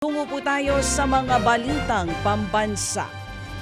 Tungo po tayo sa mga balitang pambansa.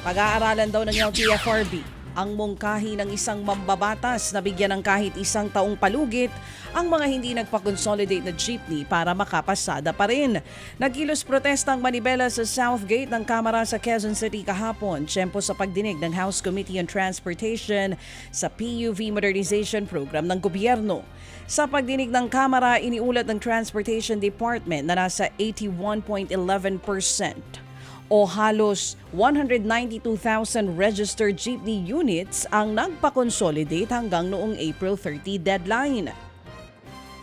Pag-aaralan daw ng LTFRB ang mungkahi ng isang mambabatas na bigyan ng kahit isang taong palugit ang mga hindi nagpa-consolidate na jeepney para makapasada pa rin. Nagkilos protesta ang manibela sa Southgate ng Kamara sa Quezon City kahapon, tiyempo sa pagdinig ng House Committee on Transportation sa PUV Modernization Program ng gobyerno. Sa pagdinig ng Kamara, iniulat ng Transportation Department na nasa 81.11% o halos 192,000 registered jeepney units ang nagpa-consolidate hanggang noong April 30 deadline.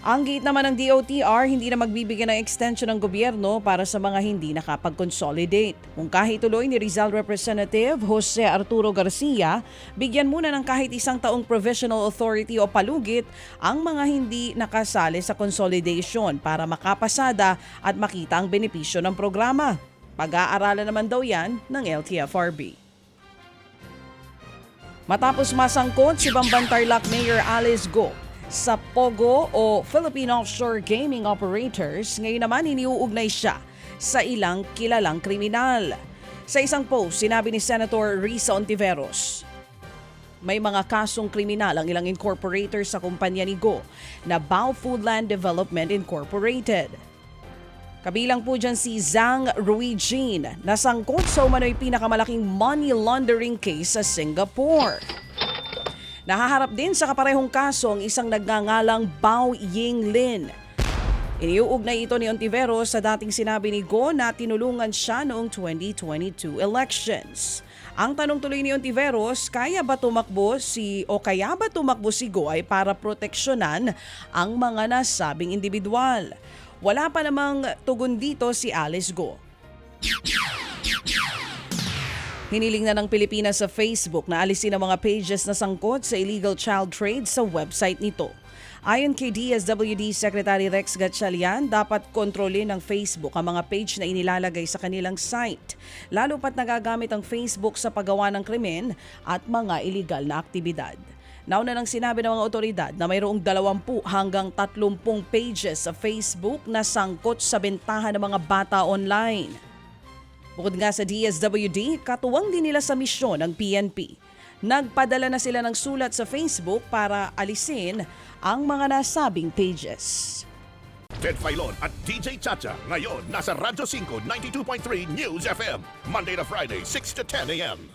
Ang gate naman ng DOTR hindi na magbibigyan ng extension ng gobyerno para sa mga hindi nakapag-consolidate. Kung kahit tuloy ni Rizal Representative Jose Arturo Garcia, bigyan muna ng kahit isang taong provisional authority o palugit ang mga hindi nakasali sa consolidation para makapasada at makita ang benepisyo ng programa. Pag-aaralan naman daw yan ng LTFRB. Matapos masangkot si Bamban Tarlac Mayor Alice Go sa POGO o Philippine Offshore Gaming Operators, ngayon naman iniuugnay siya sa ilang kilalang kriminal. Sa isang post, sinabi ni Senator Risa Ontiveros, may mga kasong kriminal ang ilang incorporators sa kumpanya ni Go na Bao Foodland Development Incorporated. Kabilang po dyan si Zhang Ruijin na sangkot sa umano'y pinakamalaking money laundering case sa Singapore. Nahaharap din sa kaparehong kaso ang isang nagngangalang Bao Yinglin. Iniuugnay ito ni Ontiveros sa dating sinabi ni Go na tinulungan siya noong 2022 elections. Ang tanong tuloy ni Ontiveros, kaya ba tumakbo si o kaya ba tumakbo si Go ay para proteksyonan ang mga nasabing individual? Wala pa namang tugon dito si Alice Go. Hiniling na ng Pilipinas sa Facebook na alisin ang mga pages na sangkot sa illegal child trade sa website nito. Ayon kay DSWD Secretary Rex Gatchalian, dapat kontrolin ng Facebook ang mga page na inilalagay sa kanilang site, lalo pat nagagamit ang Facebook sa paggawa ng krimen at mga illegal na aktibidad. Nauna nang sinabi ng mga otoridad na mayroong 20 hanggang 30 pages sa Facebook na sangkot sa bentahan ng mga bata online. Bukod nga sa DSWD, katuwang din nila sa misyon ng PNP. Nagpadala na sila ng sulat sa Facebook para alisin ang mga nasabing pages. Ted Filon at DJ Chacha. Ngayon, nasa Radyo 5, 92.3 News FM. Monday to Friday, 6 to 10 a.m.